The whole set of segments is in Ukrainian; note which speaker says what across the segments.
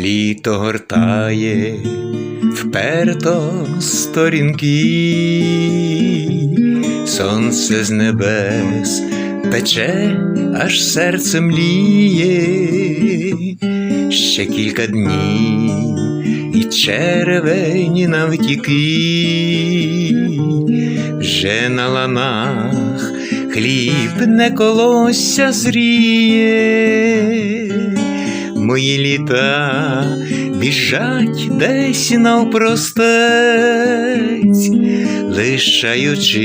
Speaker 1: літо гортає вперто сторінки, сонце з небес пече, аж серце мліє, ще кілька днів і червені навтіки, вже на ланах хліб не колося зріє, мої літа біжать десь навпростець, лишаючи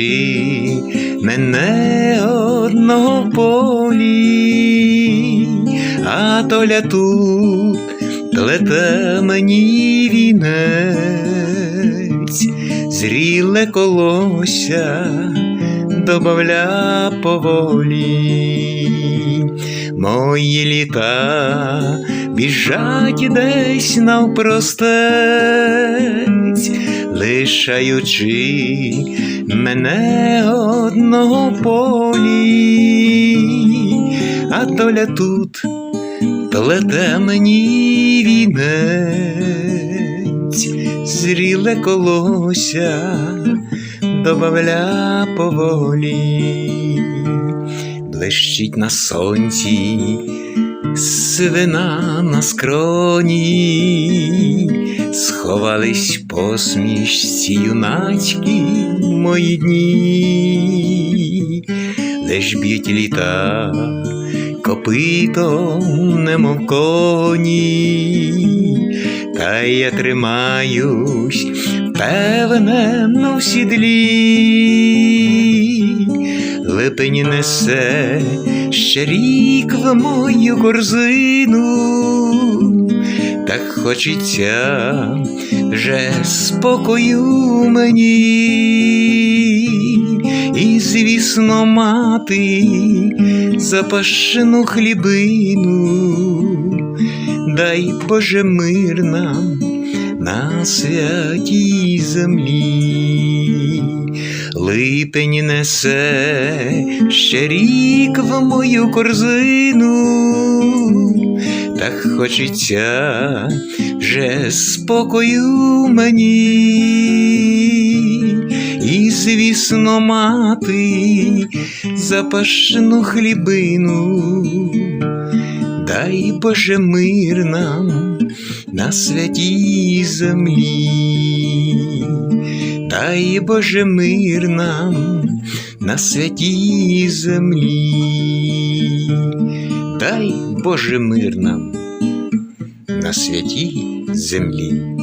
Speaker 1: мене одного полі, а толя тут плете мені вінець, зріле колося добавля поволі, мої літа біжать десь навпростець, лишаючи мене одного полі, а доля тут плете мені вінець, зріле колося добавля поволі, блищить на сонці, свина на скроні, сховались посмішці юначки мої дні, лиш б'ють літа копитом, немов коні, та я тримаюсь певне в сідлі, липень несе. Ще рік в мою корзину, так хочеться вже спокою мені, і, звісно, мати запашену хлібину, дай Боже мир нам на святій землі, липень несе. Ще рік в мою корзину, так хочеться вже спокою мені, і, звісно, мати запашну хлібину, дай Боже мир нам на святій землі, дай Боже мир нам на святій землі, дай Боже мир нам на святій землі.